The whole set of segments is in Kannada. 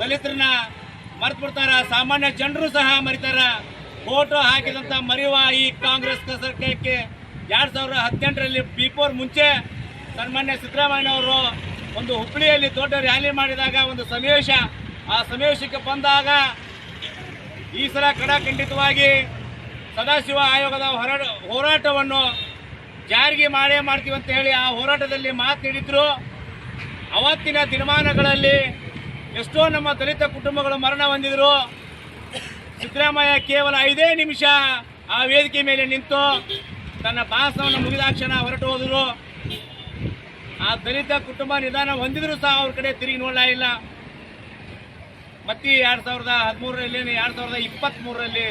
ದಲಿತರನ್ನ ಮರ್ತು ಬಿಡ್ತಾರ, ಸಾಮಾನ್ಯ ಜನರು ಸಹ ಮರಿತಾರ. ಫೋಟೋ ಹಾಕಿದಂತ ಮರೆಯುವ ಈ ಕಾಂಗ್ರೆಸ್ ಸರ್ಕಾರಕ್ಕೆ ಎರಡ್ ಸಾವಿರದ ಹದಿನೆಂಟರಲ್ಲಿ ಬಿಫೋರ್ ಮುಂಚೆ ಸನ್ಮಾನ್ಯ ಸಿದ್ದರಾಮಯ್ಯನವರು ಒಂದು ಹುಬ್ಬಳ್ಳಿಯಲ್ಲಿ ದೊಡ್ಡ ರ್ಯಾಲಿ ಮಾಡಿದಾಗ, ಒಂದು ಸಮಾವೇಶ ಆ ಸಮಾವೇಶಕ್ಕೆ ಬಂದಾಗ ಈ ಸಲ ಕಡಾಖಂಡಿತವಾಗಿ ಸದಾಶಿವ ಆಯೋಗದ ಹೊರ ಹೋರಾಟವನ್ನು ಜಾರಿಗೆ ಮಾಡೇ ಮಾಡ್ತೀವಿ ಅಂತ ಹೇಳಿ ಆ ಹೋರಾಟದಲ್ಲಿ ಮಾತು ನೀಡಿದ್ರು. ಅವತ್ತಿನ ದಿನಮಾನಗಳಲ್ಲಿ ಎಷ್ಟೋ ನಮ್ಮ ದಲಿತ ಕುಟುಂಬಗಳು ಮರಣ ಹೊಂದಿದ್ರು. ಸಿದ್ದರಾಮಯ್ಯ ಕೇವಲ ಐದೇ ನಿಮಿಷ ಆ ವೇದಿಕೆ ಮೇಲೆ ನಿಂತು ತನ್ನ ಭಾಷಣವನ್ನು ಮುಗಿದಾಕ್ಷಣ ಹೊರಟು ಹೋದರು. ಆ ದಲಿತ ಕುಟುಂಬ ನಿಧಾನ ಹೊಂದಿದ್ರು ಸಹ ಅವ್ರ ಕಡೆ ತಿರುಗಿ ನೋಡಲೇ ಇಲ್ಲ. ಮತ್ತೆ ಎರಡು ಸಾವಿರದ ಹದಿಮೂರರಲ್ಲಿ ಎರಡು ಸಾವಿರದ ಇಪ್ಪತ್ತ್ಮೂರರಲ್ಲಿ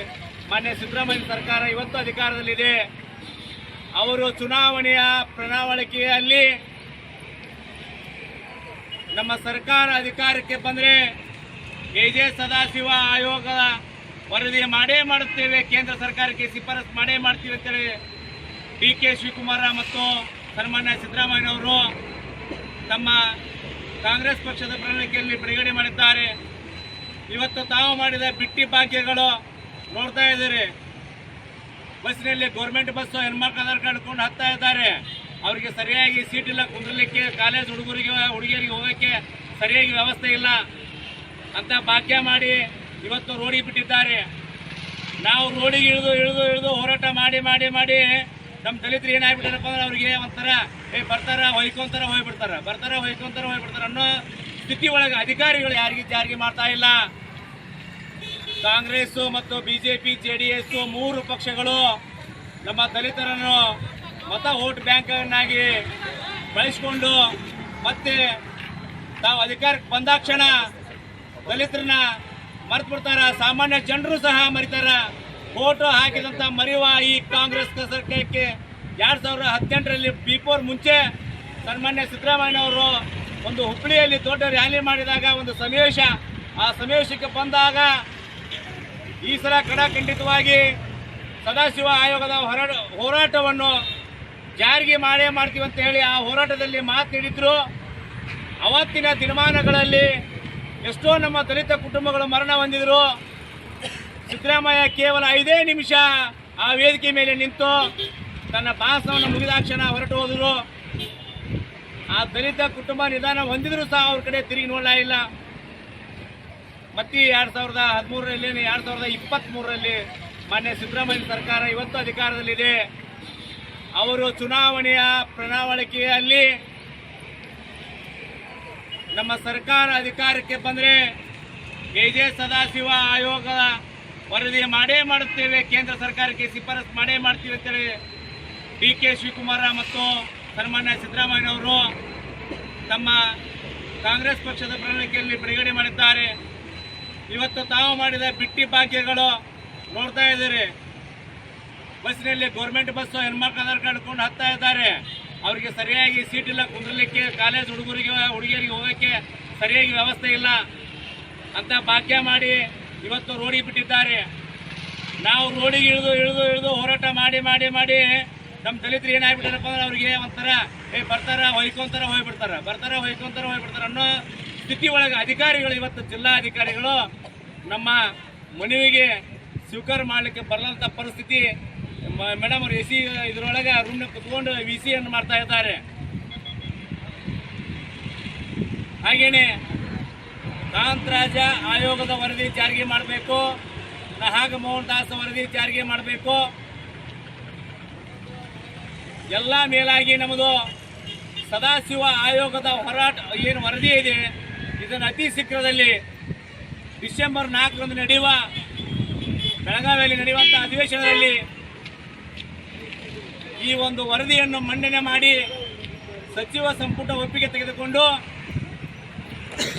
ಮಾನ್ಯ ಸಿದ್ದರಾಮಯ್ಯ ಸರ್ಕಾರ ಇವತ್ತು ಅಧಿಕಾರದಲ್ಲಿದೆ. ಅವರು ಚುನಾವಣೆಯ ಪ್ರಣಾಳಿಕೆಯಲ್ಲಿ ನಮ್ಮ ಸರ್ಕಾರ ಅಧಿಕಾರಕ್ಕೆ ಬಂದರೆ ಎ ಜೆ ಸದಾಶಿವ ಆಯೋಗದ ವರದಿ ಮಾಡೇ ಮಾಡುತ್ತೇವೆ, ಕೇಂದ್ರ ಸರ್ಕಾರಕ್ಕೆ ಶಿಫಾರಸು ಮಾಡೇ ಮಾಡ್ತೀವಿ ಅಂತೇಳಿ ಡಿ ಕೆ ಶಿವಕುಮಾರ ಮತ್ತು ಸನ್ಮಾನ್ಯ ಸಿದ್ದರಾಮಯ್ಯನವರು ತಮ್ಮ ಕಾಂಗ್ರೆಸ್ ಪಕ್ಷದ ಪ್ರಣಾಳಿಕೆಯಲ್ಲಿ ಬಿಡುಗಡೆ ಮಾಡಿದ್ದಾರೆ. ಇವತ್ತು ತಾವು ಮಾಡಿದ ಬಿಟ್ಟಿ ಭಾಗ್ಯಗಳು ನೋಡ್ತಾ ಇದ್ದೀರಿ. ಬಸ್ನಲ್ಲಿ ಗೌರ್ಮೆಂಟ್ ಬಸ್ಸು, ಹೆಣ್ಮಕ್ಳು ಆಧಾರ್ ಕಾರ್ಡ್ ಕೊಂಡು ಹತ್ತಾ ಇದ್ದಾರೆ. ಅವರಿಗೆ ಸರಿಯಾಗಿ ಸೀಟ್ ಇಲ್ಲ, ಕುಂದ್ರಲಿಕ್ಕೆ ಕಾಲೇಜ್ ಹುಡುಗರಿಗೆ, ಹುಡುಗಿಯರಿಗೆ ಹೋಗೋಕ್ಕೆ ಸರಿಯಾಗಿ ವ್ಯವಸ್ಥೆ ಇಲ್ಲ ಅಂತ ಭಾಗ್ಯ ಮಾಡಿ ಇವತ್ತು ರೋಡಿಗೆ ಬಿಟ್ಟಿದ್ದಾರೆ. ನಾವು ರೋಡಿಗೆ ಇಳಿದು ಇಳಿದು ಇಳಿದು ಹೋರಾಟ ಮಾಡಿ ಮಾಡಿ ಮಾಡಿ ನಮ್ಮ ದಲಿತರು ಏನಾಗ್ಬಿಟ್ಟಾರಪ್ಪ ಅಂದ್ರೆ ಅವ್ರಿಗೆ ಒಂಥರ, ಏ ಬರ್ತಾರ, ಹೊಯ್ಕೊಂತಾರ, ಹೋಗ್ಬಿಡ್ತಾರ, ಬರ್ತಾರ, ಹೊಯ್ಕೊಂತಾರ, ಹೋಗ್ಬಿಡ್ತಾರ ಅನ್ನೋ ಸ್ಥಿತಿ ಒಳಗೆ ಅಧಿಕಾರಿಗಳು ಯಾರಿಗೆ ಜಾರಿಗೆ ಮಾಡ್ತಾ ಇಲ್ಲ. ಕಾಂಗ್ರೆಸ್ ಮತ್ತು ಬಿಜೆಪಿ ಜೆಡಿಎಸ್ ಮೂರು ಪಕ್ಷಗಳು ನಮ್ಮ ದಲಿತರನ್ನು ಮತ ವೋಟ್ ಬ್ಯಾಂಕನ್ನಾಗಿ ಬಳಸಿಕೊಂಡು ಮತ್ತೆ ತಾವು ಅಧಿಕಾರಕ್ಕೆ ಬಂದಾಕ್ಷಣ ದಲಿತರನ್ನ ಮರೆತು ಬಿಡ್ತಾರ? ಸಾಮಾನ್ಯ ಜನರು ಸಹ ಮರಿತಾರ? ಓಟು ಹಾಕಿದಂತ ಮರೆಯುವ ಈ ಕಾಂಗ್ರೆಸ್ ಸರ್ಕಾರಕ್ಕೆ ಎರಡು ಸಾವಿರದ ಹದಿನೆಂಟರಲ್ಲಿ ಬಿಫೋರ್ ಮುಂಚೆ ಸನ್ಮಾನ್ಯ ಸಿದ್ದರಾಮಯ್ಯನವರು ಒಂದು ಹುಬ್ಬಳ್ಳಿಯಲ್ಲಿ ದೊಡ್ಡ ರ್ಯಾಲಿ ಮಾಡಿದಾಗ, ಒಂದು ಸಮಾವೇಶ. ಆ ಸಮಾವೇಶಕ್ಕೆ ಬಂದಾಗ ಈ ಸಲ ಕಡಾಖಂಡಿತವಾಗಿ ಸದಾಶಿವ ಆಯೋಗದ ಹೊರ ಹೋರಾಟವನ್ನು ಜಾರಿಗೆ ಮಾಡೇ ಮಾಡ್ತೀವಿ ಅಂತ ಹೇಳಿ ಆ ಹೋರಾಟದಲ್ಲಿ ಮಾತು ನೀಡಿದ್ರು ಅವತ್ತಿನ ದಿನಮಾನಗಳಲ್ಲಿ ಎಷ್ಟೋ ನಮ್ಮ ದಲಿತ ಕುಟುಂಬಗಳು ಮರಣ ಹೊಂದಿದ್ರು. ಸಿದ್ದರಾಮಯ್ಯ ಕೇವಲ ಐದೇ ನಿಮಿಷ ಆ ವೇದಿಕೆ ಮೇಲೆ ನಿಂತು ತನ್ನ ಭಾಷಣವನ್ನು ಮುಗಿದಾಕ್ಷಣ ಹೊರಟು ಹೋದರು. ಆ ದಲಿತ ಕುಟುಂಬ ನಿಧಾನ ಹೊಂದಿದ್ರು ಸಹ ಅವ್ರ ಕಡೆ ತಿರುಗಿ ನೋಡಲೇ ಇಲ್ಲ. ಮತ್ತೆ ಎರಡು ಸಾವಿರದ ಹದಿಮೂರರಲ್ಲಿ ಎರಡು ಸಾವಿರದ ಇಪ್ಪತ್ತ್ಮೂರರಲ್ಲಿ ಮಾನ್ಯ ಸಿದ್ದರಾಮಯ್ಯ ಸರ್ಕಾರ ಇವತ್ತು ಅಧಿಕಾರದಲ್ಲಿದೆ. ಅವರು ಚುನಾವಣೆಯ ಪ್ರಣಾಳಿಕೆಯಲ್ಲಿ ನಮ್ಮ ಸರ್ಕಾರ ಅಧಿಕಾರಕ್ಕೆ ಬಂದರೆ ಕೆ ಜೆ ಸದಾಶಿವ ಆಯೋಗದ ವರದಿ ಮಾಡೇ ಮಾಡುತ್ತೇವೆ, ಕೇಂದ್ರ ಸರ್ಕಾರಕ್ಕೆ ಶಿಫಾರಸು ಮಾಡೇ ಮಾಡ್ತೀವಿ ಅಂತೇಳಿ ಡಿ ಕೆ ಶಿವಕುಮಾರ ಮತ್ತು ಸನ್ಮಾನ್ಯ ಸಿದ್ದರಾಮಯ್ಯನವರು ತಮ್ಮ ಕಾಂಗ್ರೆಸ್ ಪಕ್ಷದ ಪ್ರಣಾಳಿಕೆಯಲ್ಲಿ ಬಿಡುಗಡೆ ಮಾಡಿದ್ದಾರೆ. ಇವತ್ತು ತಾವು ಮಾಡಿದ ಬಿಟ್ಟಿ ಭಾಗ್ಯಗಳು ನೋಡ್ತಾ ಇದ್ದೀರಿ. ಬಸ್ಸಿನಲ್ಲಿ ಗೌರ್ಮೆಂಟ್ ಬಸ್ ಹೆಣ್ಮಕ್ಳು ಆಧಾರ್ ಕಾರ್ಡ್ ಹತ್ತಾ ಇದ್ದಾರೆ. ಅವರಿಗೆ ಸರಿಯಾಗಿ ಸೀಟ್ ಇಲ್ಲ, ಕುಂದ್ರಲಿಕ್ಕೆ ಕಾಲೇಜ್ ಹುಡುಗರಿಗೆ, ಹುಡುಗಿಯರಿಗೆ ಹೋಗೋಕ್ಕೆ ಸರಿಯಾಗಿ ವ್ಯವಸ್ಥೆ ಇಲ್ಲ ಅಂತ ಭಾಗ್ಯ ಮಾಡಿ ಇವತ್ತು ರೋಡಿಗೆ ಬಿಟ್ಟಿದ್ದಾರೆ. ನಾವು ರೋಡಿಗೆ ಇಳಿದು ಇಳಿದು ಇಳಿದು ಹೋರಾಟ ಮಾಡಿ ಮಾಡಿ ಮಾಡಿ ನಮ್ಮ ದಲಿತರು ಏನಾಗ್ಬಿಟ್ಟಾರಪ್ಪ ಅಂದ್ರೆ ಅವ್ರಿಗೆ ಒಂಥರ, ಏ, ಬರ್ತಾರ, ಹೊಯ್ಕೊಂತಾರ, ಹೋಗ್ಬಿಡ್ತಾರ, ಬರ್ತಾರ, ಹೊಯ್ಕೊಂತಾರ, ಹೋಗ್ಬಿಡ್ತಾರ ಅನ್ನೋ ಸ್ಥಿತಿ ಒಳಗೆ ಅಧಿಕಾರಿಗಳು ಇವತ್ತು ಜಿಲ್ಲಾ ಅಧಿಕಾರಿಗಳು ನಮ್ಮ ಮನವಿಗೆ ಸ್ವೀಕಾರ ಮಾಡಲಿಕ್ಕೆ ಬರಲಂತ ಪರಿಸ್ಥಿತಿ ಮೇಡಮ್ ಅವ್ರು ಎ ಸಿ ಇದ್ರೊಳಗೆ ರೂಮ್ನ ಕುತ್ಕೊಂಡು ವಿ ಸಿಯನ್ನು ಮಾಡ್ತಾ ಇದ್ದಾರೆ. ಹಾಗೇನೆ ಕಾಂತರಾಜ ಆಯೋಗದ ವರದಿ ಜಾರಿಗೆ ಮಾಡಬೇಕು. ನಹಾಗ ಮೋಹನ್ ದಾಸ್ ವರದಿ ಜಾರಿಗೆ ಮಾಡಬೇಕು. ಎಲ್ಲ ಮೇಲಾಗಿ ನಮ್ಮದು ಸದಾಶಿವ ಆಯೋಗದ ಹೋರಾಟ, ಏನು ವರದಿ ಇದೆ, ಇದನ್ನು ಅತಿ ಶೀಘ್ರದಲ್ಲಿ ಡಿಸೆಂಬರ್ ನಾಲ್ಕರಂದು ನಡೆಯುವ ಬೆಳಗಾವಿಯಲ್ಲಿ ನಡೆಯುವಂಥ ಅಧಿವೇಶನದಲ್ಲಿ ಈ ಒಂದು ವರದಿಯನ್ನು ಮಂಡನೆ ಮಾಡಿ ಸಚಿವ ಸಂಪುಟ ಒಪ್ಪಿಗೆ ತೆಗೆದುಕೊಂಡು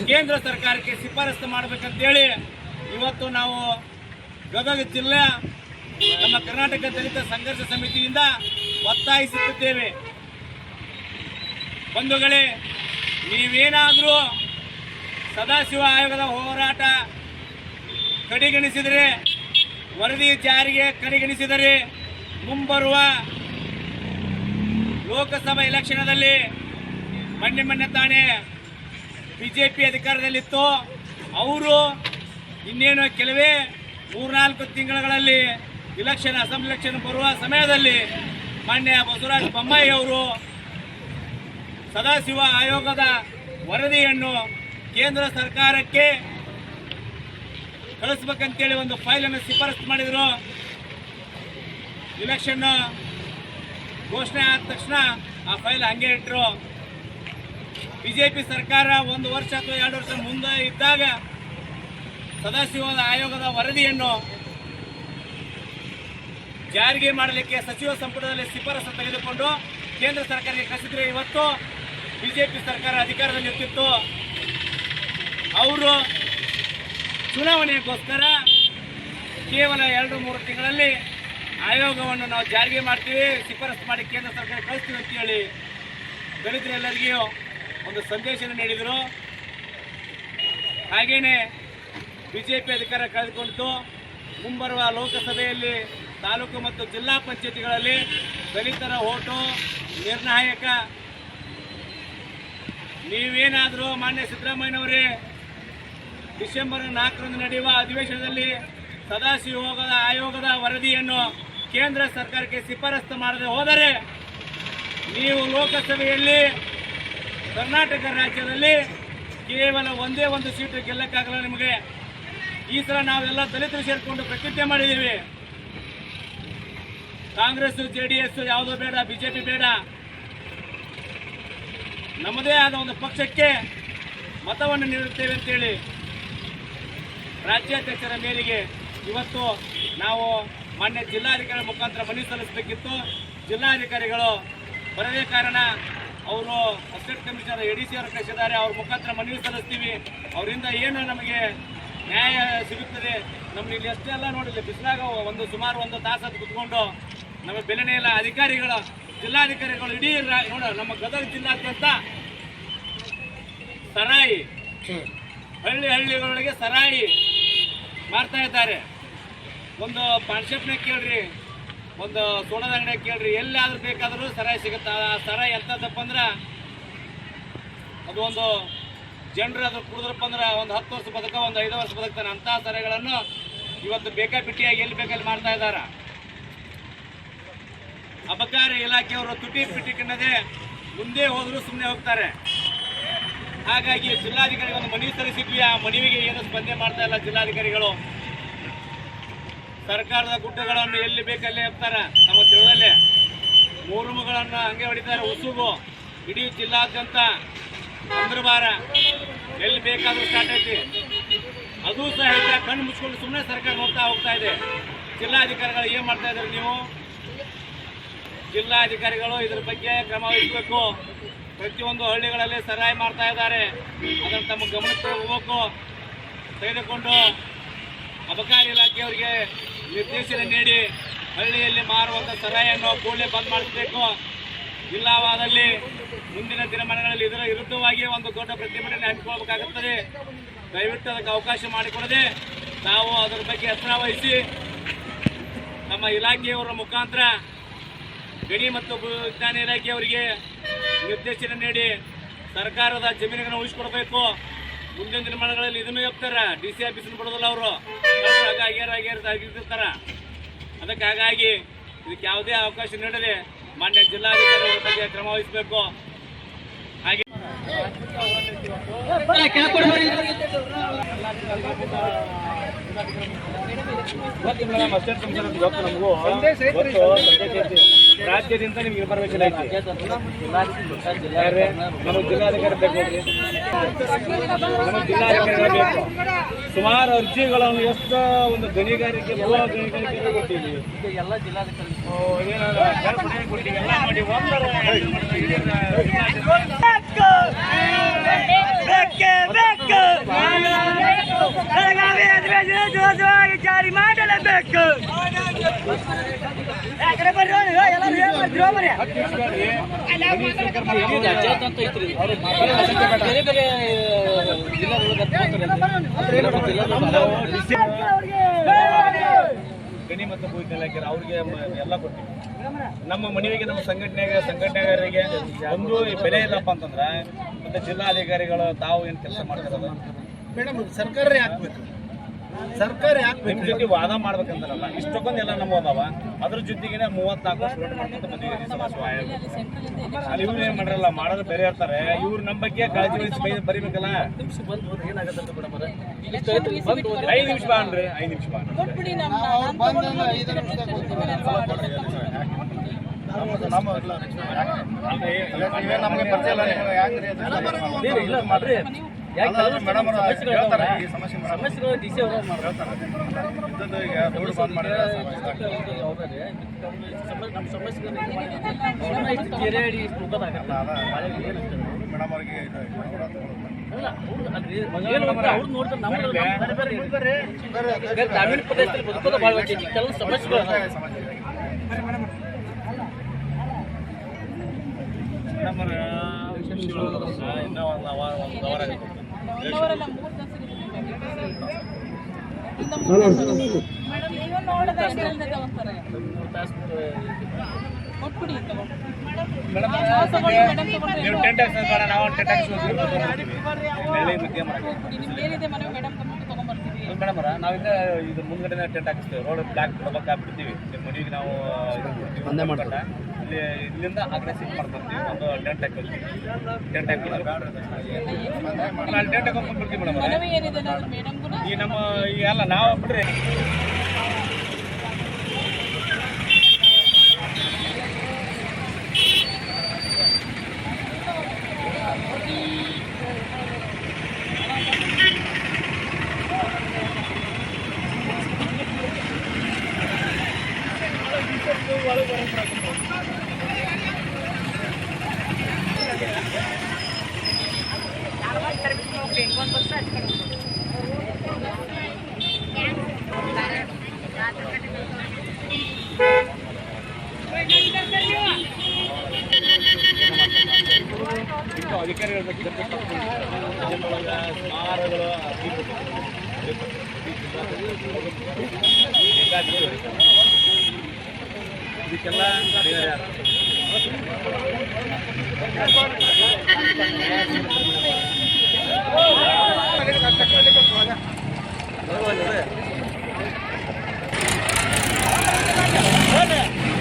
ಕೇಂದ್ರ ಸರ್ಕಾರಕ್ಕೆ ಶಿಫಾರಸು ಮಾಡಬೇಕಂತೇಳಿ ಇವತ್ತು ನಾವು ಗದಗ ಜಿಲ್ಲೆ, ನಮ್ಮ ಕರ್ನಾಟಕ ದಲಿತ ಸಂಘರ್ಷ ಸಮಿತಿಯಿಂದ ಒತ್ತಾಯಿಸುತ್ತಿದ್ದೇವೆ. ಬಂಧುಗಳೇ, ನೀವೇನಾದರೂ ಸದಾಶಿವ ಆಯೋಗದ ಹೋರಾಟ ಕಡೆಗಣಿಸಿದರೆ, ವರದಿ ಜಾರಿಗೆ ಕಡೆಗಣಿಸಿದರೆ ಮುಂಬರುವ ಲೋಕಸಭಾ ಎಲೆಕ್ಷನದಲ್ಲಿ ಮೊನ್ನೆ ಮೊನ್ನೆ ತಾನೇ ಬಿಜೆಪಿ ಅಧಿಕಾರದಲ್ಲಿತ್ತು. ಅವರು ಇನ್ನೇನು ಕೆಲವೇ ಮೂರ್ನಾಲ್ಕು ತಿಂಗಳುಗಳಲ್ಲಿ ಇಲೆಕ್ಷನ್ ಅಸೆಂಬ್ಲಿ ಇಲೆಕ್ಷನ್ ಬರುವ ಸಮಯದಲ್ಲಿ ಮಾನ್ಯ ಬಸವರಾಜ ಬೊಮ್ಮಾಯಿ ಅವರು ಸದಾಶಿವ ಆಯೋಗದ ವರದಿಯನ್ನು ಕೇಂದ್ರ ಸರ್ಕಾರಕ್ಕೆ ಕಳಿಸ್ಬೇಕಂತೇಳಿ ಒಂದು ಫೈಲನ್ನು ಶಿಫಾರಸು ಮಾಡಿದರು. ಇಲೆಕ್ಷನ್ ಘೋಷಣೆ ಆದ ತಕ್ಷಣ ಆ ಫೈಲ್ ಹಂಗೆ ಇಟ್ಟರು ಬಿಜೆಪಿ ಸರ್ಕಾರ ಒಂದು ವರ್ಷ ಅಥವಾ ಎರಡು ವರ್ಷ ಮುಂದೆ ಇದ್ದಾಗ ಸದಾಶಿವದ ಆಯೋಗದ ವರದಿಯನ್ನು ಜಾರಿಗೆ ಮಾಡಲಿಕ್ಕೆ ಸಚಿವ ಸಂಪುಟದಲ್ಲಿ ಶಿಫಾರಸು ತೆಗೆದುಕೊಂಡು ಕೇಂದ್ರ ಸರ್ಕಾರಕ್ಕೆ ಕಳಿಸಿದ್ರೆ ಇವತ್ತು ಬಿಜೆಪಿ ಸರ್ಕಾರ ಅಧಿಕಾರದಲ್ಲಿ ಇರ್ತಿತ್ತು ಅವರು ಚುನಾವಣೆಗೋಸ್ಕರ ಕೇವಲ ಎರಡು, ಮೂರು ತಿಂಗಳಲ್ಲಿ ಆಯೋಗವನ್ನು ನಾವು ಜಾರಿಗೆ ಮಾಡ್ತೀವಿ, ಶಿಫಾರಸು ಮಾಡಿ ಕೇಂದ್ರ ಸರ್ಕಾರ ಕಳಿಸ್ತೀವಿ ಅಂತೇಳಿ ದಲಿತರೆಲ್ಲರಿಗೂ ಒಂದು ಸಂದೇಶನ ನೀಡಿದರು. ಹಾಗೇನೆ ಬಿಜೆಪಿ ಅಧಿಕಾರ ಕಳೆದುಕೊಂಡಿತು. ಮುಂಬರುವ ಲೋಕಸಭೆಯಲ್ಲಿ ತಾಲೂಕು ಮತ್ತು ಜಿಲ್ಲಾ ಪಂಚಾಯತಿಗಳಲ್ಲಿ ದಲಿತರ ಓಟು ನಿರ್ಣಾಯಕ. ನೀವೇನಾದರೂ ಮಾನ್ಯ ಸಿದ್ದರಾಮಯ್ಯನವರೇ, ಡಿಸೆಂಬರ್ ನಾಲ್ಕರಂದು ನಡೆಯುವ ಅಧಿವೇಶನದಲ್ಲಿ ಸದಾಶಿವ ಆಯೋಗದ ವರದಿಯನ್ನು ಕೇಂದ್ರ ಸರ್ಕಾರಕ್ಕೆ ಶಿಫಾರಸು ಮಾಡದೆ ಹೋದರೆ ನೀವು ಲೋಕಸಭೆಯಲ್ಲಿ ಕರ್ನಾಟಕ ರಾಜ್ಯದಲ್ಲಿ ಕೇವಲ ಒಂದೇ ಒಂದು ಸೀಟು ಗೆಲ್ಲಕ್ಕಾಗಲ್ಲ ನಿಮಗೆ. ಈ ಸಲ ನಾವೆಲ್ಲ ದಲಿತರು ಸೇರಿಕೊಂಡು ಪ್ರತಿಜ್ಞೆ ಮಾಡಿದ್ದೀವಿ. ಕಾಂಗ್ರೆಸ್ ಜೆ ಡಿ ಎಸ್ ಯಾವುದೋ ಬೇಡ, ಬಿಜೆಪಿ ಬೇಡ. ನಮ್ಮದೇ ಆದ ಒಂದು ಪಕ್ಷಕ್ಕೆ ಮತವನ್ನು ನೀಡುತ್ತೇವೆ ಅಂತೇಳಿ ರಾಜ್ಯಾಧ್ಯಕ್ಷರ ಮೇರೆಗೆ ಇವತ್ತು ನಾವು ಮಾನ್ಯ ಜಿಲ್ಲಾಧಿಕಾರಿ ಮುಖಾಂತರ ಮನವಿ ಸಲ್ಲಿಸಬೇಕಿತ್ತು. ಜಿಲ್ಲಾಧಿಕಾರಿಗಳು ಬರದೇ ಕಾರಣ ಅವರು assistant commissioner A D C ಅವರು ಕಳಿಸಿದ್ದಾರೆ ಅವ್ರ ಮುಖಾಂತರ ಮನವಿ ಸಲ್ಲಿಸ್ತೀವಿ. ಅವರಿಂದ ಏನು ನಮಗೆ ನ್ಯಾಯ ಸಿಗುತ್ತದೆ. ನಮ್ಗೆ ಇಲ್ಲಿ ಅಷ್ಟೆಲ್ಲ ನೋಡಿಲ್ಲ ಬಿಸಿಲಾಗ ಒಂದು ಸುಮಾರು ಒಂದು ತಾಸು ಕುತ್ಕೊಂಡು ನಮಗೆ ಬೆಲೆನೇ ಇಲ್ಲ. ಅಧಿಕಾರಿಗಳು ಜಿಲ್ಲಾಧಿಕಾರಿಗಳು ಇಡೀ ನೋಡ ನಮ್ಮ ಗದಗ ಜಿಲ್ಲಾದ್ಯಂತ ಸರಾಯಿ ಹಳ್ಳಿ ಹಳ್ಳಿಗಳೊಳಗೆ ಸರಾಯಿ ಮಾಡ್ತಾ ಇದ್ದಾರೆ. ಒಂದು ಪಾನ್ಶಾಪ್ನಾಗ ಕೇಳ್ರಿ, ಒಂದು ಸೋಣದ ಅಂಗಡಿಯಾಗ ಕೇಳ್ರಿ ಎಲ್ಲಾದ್ರೂ ಬೇಕಾದರೂ ಸರಾಯಿ ಸಿಗುತ್ತೆ? ಆ ಸರಾಯಿ ಎಂಥದ್ದಪ್ಪ ಅಂದ್ರೆ ಅದು ಒಂದು ಜನರು ಅದು ಕುಡಿದ್ರಪ್ಪ ಅಂದ್ರೆ ಒಂದು ಹತ್ತು ವರ್ಷ ಬದುಕ, ಒಂದು ಐದು ವರ್ಷ ಬದುಕ್ತಾನೆ. ಅಂಥ ಸರಾಯಿಗಳನ್ನು ಇವತ್ತು ಬೇಕಾಬಿಟ್ಟಿಯಾಗಿ ಎಲ್ಲಿ ಬೇಕಲ್ಲಿ ಮಾಡ್ತಾ ಇದ್ದಾರೆ. ಅಬಕಾರಿ ಇಲಾಖೆಯವರು ತುಟಿ ಪಿಟಿ ಕಣ್ಣದೆ ಮುಂದೆ ಹೋದರೂ ಸುಮ್ಮನೆ ಹೋಗ್ತಾರೆ. ಹಾಗಾಗಿ ಜಿಲ್ಲಾಧಿಕಾರಿ ಒಂದು ಮನವಿ ಸಲ್ಲಿಸಿದ್ವಿ. ಆ ಮನವಿಗೆ ಏನು ಸ್ಪಂದನೆ ಮಾಡ್ತಾ ಇಲ್ಲ ಜಿಲ್ಲಾಧಿಕಾರಿಗಳು. ಸರ್ಕಾರದ ಗುಡ್ಡಗಳನ್ನು ಎಲ್ಲಿ ಬೇಕಲ್ಲೇ ಹಾಕ್ತಾರ ನಮ್ಮ ತಿಳಿದಲ್ಲೇ ಮೂರುಮುಗಳನ್ನು ಹಂಗೆ ಹೊಡಿತಾರೆ ಉಸುಗು ಇಡೀ ಜಿಲ್ಲಾದ್ಯಂತ ಅಂದ್ರಬಾರ. ಎಲ್ಲಿ ಬೇಕಾದರೂ ಸ್ಟಾರ್ಟ್ ಐತಿ. ಅದು ಸಹಿತ ಕಣ್ಣು ಮುಚ್ಕೊಂಡು ಸುಮ್ಮನೆ ಸರ್ಕಾರ ನೋಡ್ತಾ ಹೋಗ್ತಾ ಇದೆ. ಜಿಲ್ಲಾಧಿಕಾರಿಗಳು ಏನು ಮಾಡ್ತಾ ಇದ್ದಾರೆ ನೀವು? ಜಿಲ್ಲಾಧಿಕಾರಿಗಳು ಇದ್ರ ಬಗ್ಗೆ ಕ್ರಮ ವಹಿಸಬೇಕು. ಪ್ರತಿಯೊಂದು ಹಳ್ಳಿಗಳಲ್ಲಿ ಸರಾಯಿ ಮಾಡ್ತಾ ಇದ್ದಾರೆ. ಅದನ್ನು ತಮ್ಮ ಗಮನಕ್ಕೆ ಹೋಗ್ಬೇಕು ತೆಗೆದುಕೊಂಡು ಅಬಕಾರಿ ಇಲಾಖೆಯವರಿಗೆ ನಿರ್ದೇಶನ ನೀಡಿ ಹಳ್ಳಿಯಲ್ಲಿ ಮಾರುವಂಥ ಸಲಹೆಯನ್ನು ಕೂಡಲೇ ಬಂದ್ ಮಾಡಿಸಬೇಕು. ಇಲ್ಲವಾದಲ್ಲಿ ಮುಂದಿನ ದಿನಮಾನಗಳಲ್ಲಿ ಇದರ ವಿರುದ್ಧವಾಗಿ ಒಂದು ದೊಡ್ಡ ಪ್ರತಿಭಟನೆ ಹಮ್ಮಿಕೊಳ್ಳಬೇಕಾಗುತ್ತದೆ. ದಯವಿಟ್ಟು ಅದಕ್ಕೆ ಅವಕಾಶ ಮಾಡಿಕೊಡದೆ ನಾವು ಅದರ ಬಗ್ಗೆ ಎತ್ತರ ವಹಿಸಿ ನಮ್ಮ ಇಲಾಖೆಯವರ ಮುಖಾಂತರ ಗಣಿ ಮತ್ತು ಭೂ ವಿಜ್ಞಾನ ಇಲಾಖೆಯವರಿಗೆ ನಿರ್ದೇಶನ ನೀಡಿ ಸರ್ಕಾರದ ಜಮೀನುಗಳನ್ನು ಉಳಿಸ್ಕೊಡ್ಬೇಕು. ಮುಂದಿನ ದಿನಮಾನಗಳಲ್ಲಿ ಇದನ್ನು ಹೇಳ್ತಾರ. ಡಿ ಸಿ ಆಫೀಸ್ ಬಿಡೋದಿಲ್ಲ ಅವರು. ಆಗ್ಯಾರ ಆಗ್ಯಾರ ಆಗಿರ್ತಾರ ಅದಕ್ಕೆ ಹಾಗಾಗಿ ಇದಕ್ಕೆ ಯಾವುದೇ ಅವಕಾಶ ನೀಡದೆ ಮಾನ್ಯ ಜಿಲ್ಲಾಧಿಕಾರಿಗಳ ಬಗ್ಗೆ ಕ್ರಮ ವಹಿಸಬೇಕು. ಹಾಗೆ ರಾಜ್ಯದಿಂದ ನಿಮ್ಗೆ ಇನ್ಫಾರ್ಮೇಶನ್ ಐತಿ? ನಮಗೆ ಜಿಲ್ಲಾಧಿಕಾರಿ ಬೇಕು ಜಿಲ್ಲಾಧಿಕಾರಿ ನಮಗೆ ಜಿಲ್ಲಾಧಿಕಾರಿಗಳು ಬೇಕು. ಸುಮಾರು ಅರ್ಜಿಗಳನ್ನು ಎಷ್ಟು ಒಂದು ಗಣಿಗಾರಿಕೆ ಭೂ ಗಣಿಗಾರಿಕೆ ಕೊಟ್ಟಿದ್ವಿ ಎಲ್ಲ ಜಿಲ್ಲಾಧಿಕಾರಿ ಗಣಿ ಮತ್ತು ಭೂ ಅವ್ರಿಗೆ ಎಲ್ಲ ಕೊಟ್ಟಿವಿ. ನಮ್ಮ ಮನವಿಗೆ ನಮ್ಮ ಸಂಘಟನೆಗೆ, ಸಂಘಟನೆಗಾರರಿಗೆ ಒಂದು ಬೆಲೆ ಇಲ್ಲಪ್ಪ ಅಂತಂದ್ರೆ ಮತ್ತೆ ಜಿಲ್ಲಾಧಿಕಾರಿಗಳು ತಾವು ಏನು ಕೆಲಸ ಮಾಡ್ತಾರಲ್ಲ ಮೇಡಮ್ ಸರ್ಕಾರ ಹಾಕ್ಬೇಕು ಸರ್ಕಾರ ಯಾಕೆ ಹಾಕ್ಬೇಕು ಜೊತೆ ವಾದ ಮಾಡ್ಬೇಕಂತಾರಲ್ಲ ಇಷ್ಟಕ್ಕೊಂದು ಎಲ್ಲ ನಮ್ಮ ಅದಾವ ಅದ್ರ ಜೊತೆಗೆ ಮೂವತ್ನಾಲ್ಕು ಸ್ಟೂಡೆಂಟ್ ಮಾಡ್ಕೊಂತ ಬಂದಿದ್ದೀವಿ ಸಮಾಜ ಅಲ್ಲಿ ಇವ್ರು ಏನ್ ಮಾಡ್ರಲ್ಲ ಮಾಡೋದು ಬೇರೆ ಇರ್ತಾರೆ ಇವ್ರು ನಮ್ಮ ಬಗ್ಗೆ ಕಾಳಜಿ ವಹಿಸಿ ಬರಿಬೇಕಲ್ಲ ನಿಮಿಷ ಬಂದು ಅಂತ ಮೇಡಮ್ ಐದು ನಿಮಿಷ ಬಾಣ್ರಿ ಐದು ನಿಮಿಷ ಬಾಣ್ರಿ ನಮ್ಮ ನಮಗೆ ಪರಿಚಯ ಇಲ್ಲ ಮಾಡ್ರಿ ಸಮಸ್ಯೆಗಳು ಡಿ ಸಿ ಅವರು ನಮ್ಮ ಸಮಸ್ಯೆಗಳು ಮೇಡಮ್ ಅವ್ರಿಗೆ ಗ್ರಾಮೀಣ ಪ್ರದೇಶದಲ್ಲಿ ಬದುಕೋದು ಭಾಳ ಕೆಲವು ಸಮಸ್ಯೆಗಳು. ಮೇಡಮ್ ಇನ್ನೂ ಒಂದು ಅವರ ಒಂದು ಅವರ್ ಮೇಡಮ್ ನೀವು ನಾವಿಂದ ಇದು ಮುಂದ್ಗಡೆ ಟೆಂಟ್ ಹಾಕಿಸ್ತೇವೆ. ರೋಡ್ ಬ್ಲಾಕ್ ಕೊಡಬೇಕಾಗ್ಬಿಡ್ತೀವಿ. ಬಿಡ್ತೀವಿ ನಿಮ್ಮ ಮನೆಗೆ ನಾವು ಒಂದೇ ಕೊಟ್ಟ. ಇಲ್ಲಿ ಇಲ್ಲಿಂದ ಆಗ್ರೆ ಸಿಕ್ ಮಾಡ್ಕೊಂತೀವಿ ಒಂದು ಟೆಂಟ್ ಹಾಕಿರ್ತೀವಿ ಟೆಂಟ್ ಹಾಕಿ ಅಲ್ಲಿ. ಟೆಂಟ್ ಹಾಕೊಂಡ್ಬಿಡ್ತೀವಿ ಮೇಡಮ್ ಈ ನಮ್ಮ ಈ ಅಲ್ಲ ನಾವು ಬಿಡ್ರಿ ಇದಕ್ಕೆಲ್ಲ ಪರಿಹಾರ. ಏನಪ್ಪ